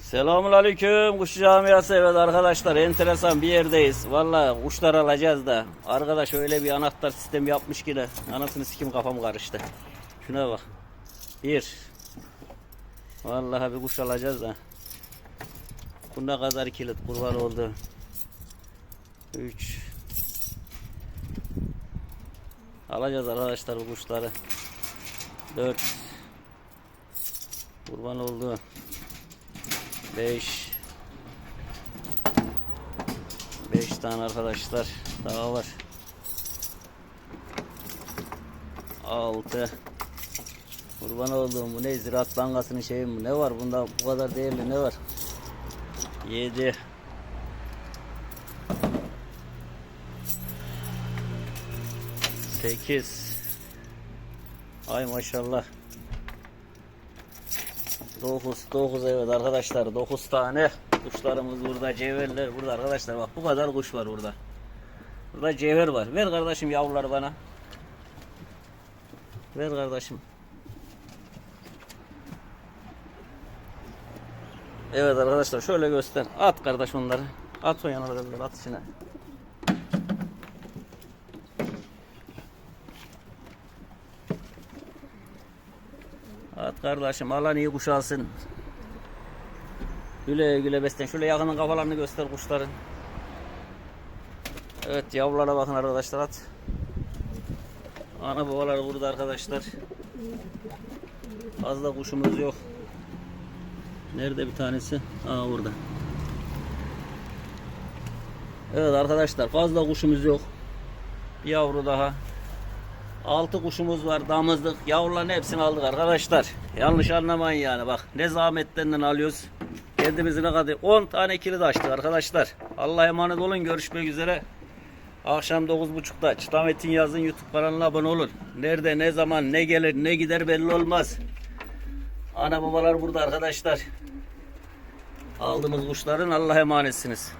Selamun aleyküm kuş camiası evet arkadaşlar enteresan bir yerdeyiz. Valla kuşlar alacağız da arkadaş öyle bir anahtar sistemi yapmış ki de anasını sikim kafam karıştı. Şuna bak. Bir. Vallahi bir kuş alacağız da. Bu ne kadar kilit kurban oldu. Üç. Alacağız arkadaşlar bu kuşları. Dört. Kurban oldu. 5 5 tane arkadaşlar daha var. 6 Kurban olduğum bu ne ziraat bankasının şeyi mi? Ne var bunda? Bu kadar değerli ne var? 7 8 Ay maşallah 9 9 evet arkadaşlar 9 tane kuşlarımız burada cevherler burada arkadaşlar bak bu kadar kuş var burada. Burada cevher var. Ver kardeşim yavruları bana. Ver kardeşim. Evet arkadaşlar şöyle göster. At kardeş onları. At o yana at içine. Kardeşim alan iyi kuş alsın. Güle güle beslen. Şöyle yakının kafalarını göster kuşların. Evet yavrulara bakın arkadaşlar at. Ana babalar burada arkadaşlar. Fazla kuşumuz yok. Nerede bir tanesi? Aa burada. Evet arkadaşlar fazla kuşumuz yok. Bir yavru daha. Altı kuşumuz var damızlık. Yavruların hepsini aldık arkadaşlar. Yanlış anlamayın yani bak. Ne zahmetlerinden alıyoruz. Kendimizi ne kadar 10 tane kilit açtık arkadaşlar. Allah'a emanet olun. Görüşmek üzere. Akşam 9.30'da Çıtamet'in yazın YouTube kanalına abone olun. Nerede, ne zaman, ne gelir, ne gider belli olmaz. Ana babalar burada arkadaşlar. Aldığımız kuşların Allah'a emanetsiniz.